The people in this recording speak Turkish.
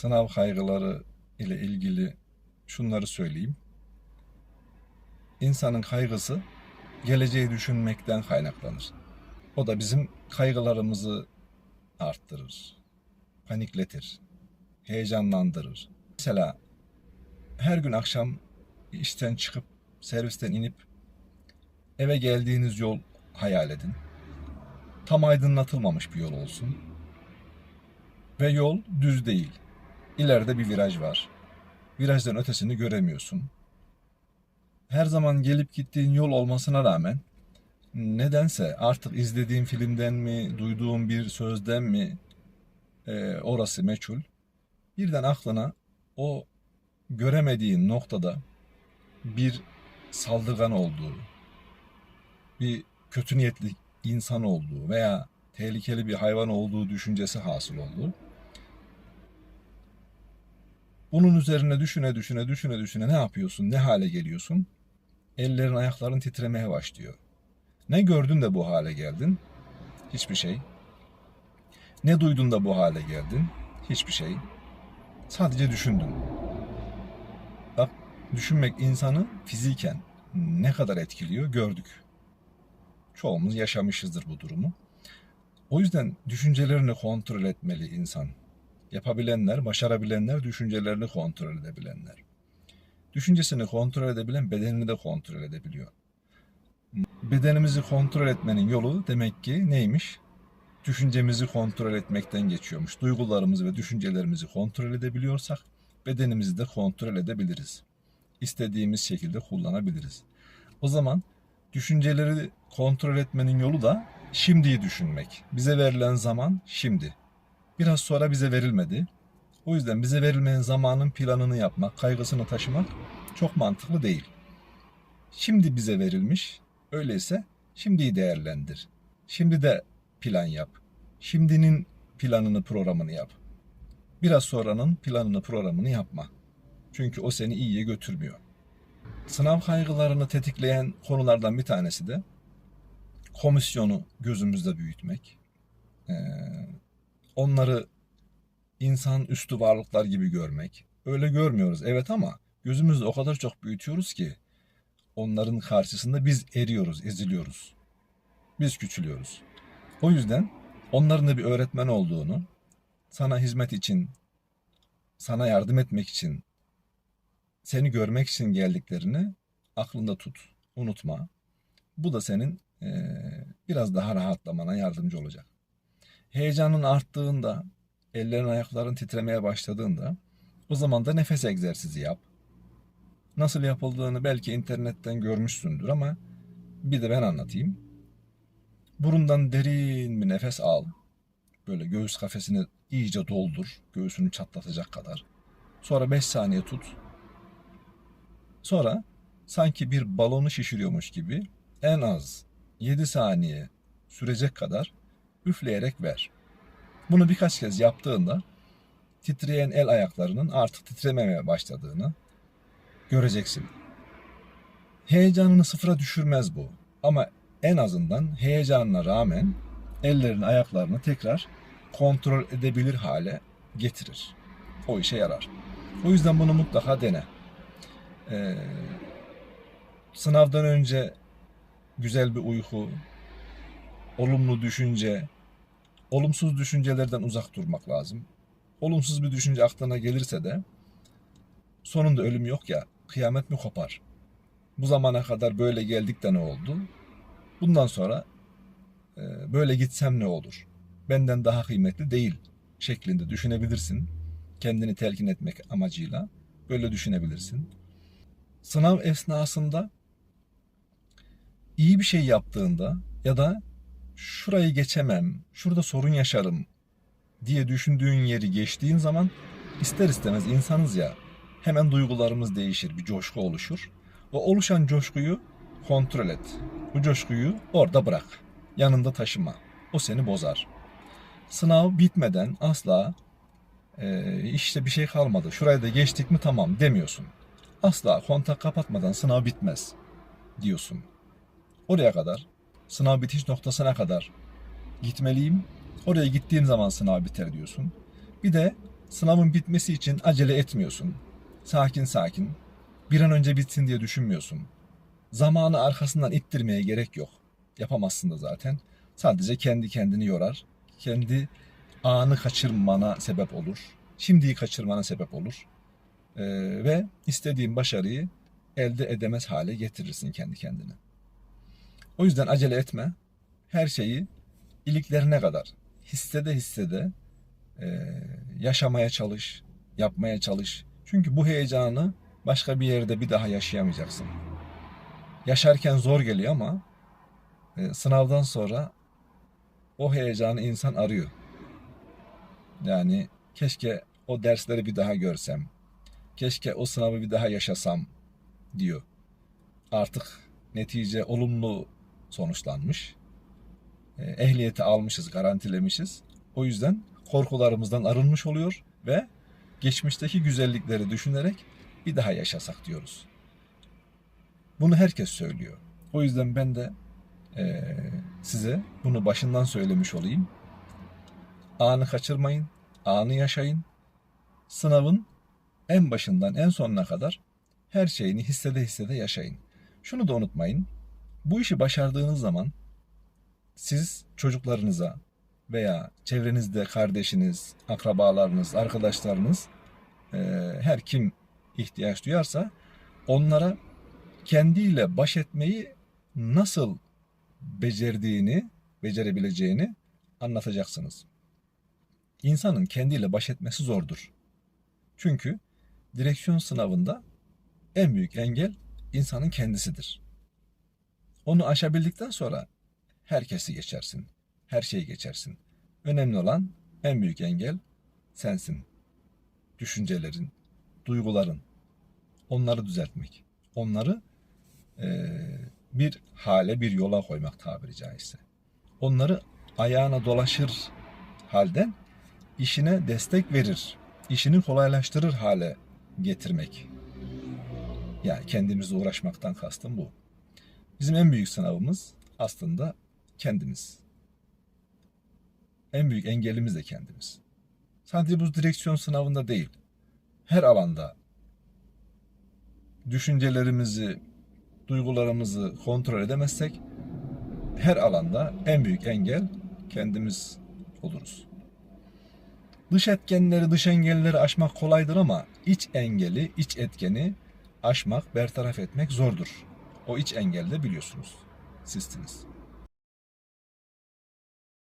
sınav kaygıları ile ilgili şunları söyleyeyim. İnsanın kaygısı geleceği düşünmekten kaynaklanır. O da bizim kaygılarımızı arttırır, panikletir, heyecanlandırır. Mesela her gün akşam işten çıkıp servisten inip eve geldiğiniz yol hayal edin. Tam aydınlatılmamış bir yol olsun. Ve yol düz değil. İleride bir viraj var. Virajdan ötesini göremiyorsun. Her zaman gelip gittiğin yol olmasına rağmen nedense artık izlediğim filmden mi, duyduğum bir sözden mi e, orası meçhul. Birden aklına o göremediğin noktada bir saldırgan olduğu, bir kötü niyetli insan olduğu veya tehlikeli bir hayvan olduğu düşüncesi hasıl oldu. Bunun üzerine düşüne düşüne düşüne düşüne ne yapıyorsun, ne hale geliyorsun? Ellerin ayakların titremeye başlıyor. Ne gördün de bu hale geldin? Hiçbir şey. Ne duydun da bu hale geldin? Hiçbir şey. Sadece düşündün. Bak düşünmek insanı fiziken ne kadar etkiliyor gördük. Çoğumuz yaşamışızdır bu durumu. O yüzden düşüncelerini kontrol etmeli insan. Yapabilenler, başarabilenler, düşüncelerini kontrol edebilenler. Düşüncesini kontrol edebilen bedenini de kontrol edebiliyor. Bedenimizi kontrol etmenin yolu demek ki neymiş? Düşüncemizi kontrol etmekten geçiyormuş. Duygularımızı ve düşüncelerimizi kontrol edebiliyorsak bedenimizi de kontrol edebiliriz. İstediğimiz şekilde kullanabiliriz. O zaman düşünceleri kontrol etmenin yolu da şimdiyi düşünmek. Bize verilen zaman şimdi. Biraz sonra bize verilmedi. O yüzden bize verilen zamanın planını yapmak, kaygısını taşımak çok mantıklı değil. Şimdi bize verilmiş. Öyleyse şimdiyi değerlendir. Şimdi de plan yap. Şimdinin planını, programını yap. Biraz sonranın planını, programını yapma. Çünkü o seni iyiye götürmüyor. Sınav kaygılarını tetikleyen konulardan bir tanesi de komisyonu gözümüzde büyütmek. Ee, onları insan üstü varlıklar gibi görmek. Öyle görmüyoruz evet ama gözümüzde o kadar çok büyütüyoruz ki onların karşısında biz eriyoruz, eziliyoruz. Biz küçülüyoruz. O yüzden onların da bir öğretmen olduğunu, sana hizmet için, sana yardım etmek için, seni görmek için geldiklerini aklında tut, unutma. Bu da senin biraz daha rahatlamana yardımcı olacak. Heyecanın arttığında, ellerin ayakların titremeye başladığında o zaman da nefes egzersizi yap. Nasıl yapıldığını belki internetten görmüşsündür ama bir de ben anlatayım. Burundan derin bir nefes al. Böyle göğüs kafesini iyice doldur. Göğsünü çatlatacak kadar. Sonra 5 saniye tut. Sonra sanki bir balonu şişiriyormuş gibi en az 7 saniye sürecek kadar üfleyerek ver. Bunu birkaç kez yaptığında titreyen el ayaklarının artık titrememeye başladığını göreceksin. Heyecanını sıfıra düşürmez bu. Ama en azından heyecanına rağmen ellerini ayaklarını tekrar kontrol edebilir hale getirir. O işe yarar. O yüzden bunu mutlaka dene. Ee, sınavdan önce güzel bir uyku, olumlu düşünce, olumsuz düşüncelerden uzak durmak lazım. Olumsuz bir düşünce aklına gelirse de sonunda ölüm yok ya, kıyamet mi kopar? Bu zamana kadar böyle geldik de ne oldu? Bundan sonra e, böyle gitsem ne olur? Benden daha kıymetli değil şeklinde düşünebilirsin. Kendini telkin etmek amacıyla böyle düşünebilirsin. Sınav esnasında iyi bir şey yaptığında ya da şurayı geçemem, şurada sorun yaşarım diye düşündüğün yeri geçtiğin zaman ister istemez insanız ya hemen duygularımız değişir, bir coşku oluşur. O oluşan coşkuyu kontrol et. Bu coşkuyu orada bırak. Yanında taşıma. O seni bozar. Sınav bitmeden asla e, işte bir şey kalmadı. Şurayı da geçtik mi tamam demiyorsun. Asla kontak kapatmadan sınav bitmez diyorsun. Oraya kadar, sınav bitiş noktasına kadar gitmeliyim. Oraya gittiğim zaman sınav biter diyorsun. Bir de Sınavın bitmesi için acele etmiyorsun. Sakin sakin. Bir an önce bitsin diye düşünmüyorsun. Zamanı arkasından ittirmeye gerek yok. Yapamazsın da zaten. Sadece kendi kendini yorar. Kendi anı kaçırmana sebep olur. Şimdiyi kaçırmana sebep olur. Ee, ve istediğin başarıyı elde edemez hale getirirsin kendi kendine. O yüzden acele etme. Her şeyi iliklerine kadar hissede hissede e, yaşamaya çalış, yapmaya çalış. Çünkü bu heyecanı başka bir yerde bir daha yaşayamayacaksın. Yaşarken zor geliyor ama e, sınavdan sonra o heyecanı insan arıyor. Yani keşke o dersleri bir daha görsem. Keşke o sınavı bir daha yaşasam diyor. Artık netice olumlu sonuçlanmış. E, Ehliyeti almışız, garantilemişiz. O yüzden korkularımızdan arınmış oluyor ve geçmişteki güzellikleri düşünerek bir daha yaşasak diyoruz. Bunu herkes söylüyor. O yüzden ben de e, size bunu başından söylemiş olayım. Anı kaçırmayın, anı yaşayın. Sınavın en başından en sonuna kadar her şeyini hissede hissede yaşayın. Şunu da unutmayın. Bu işi başardığınız zaman siz çocuklarınıza veya çevrenizde kardeşiniz, akrabalarınız, arkadaşlarınız e, her kim ihtiyaç duyarsa onlara kendiyle baş etmeyi nasıl becerdiğini, becerebileceğini anlatacaksınız. İnsanın kendiyle baş etmesi zordur. Çünkü direksiyon sınavında en büyük engel insanın kendisidir. Onu aşabildikten sonra herkesi geçersin. Her şeyi geçersin. Önemli olan en büyük engel sensin. Düşüncelerin, duyguların. Onları düzeltmek. Onları eee, bir hale, bir yola koymak tabiri caizse. Onları ayağına dolaşır halden işine destek verir. işini kolaylaştırır hale getirmek. Yani kendimizle uğraşmaktan kastım bu. Bizim en büyük sınavımız aslında kendimiz. En büyük engelimiz de kendimiz. Sadece bu direksiyon sınavında değil. Her alanda düşüncelerimizi, duygularımızı kontrol edemezsek her alanda en büyük engel kendimiz oluruz. Dış etkenleri, dış engelleri aşmak kolaydır ama iç engeli, iç etkeni aşmak, bertaraf etmek zordur. O iç engelde biliyorsunuz. Sizsiniz.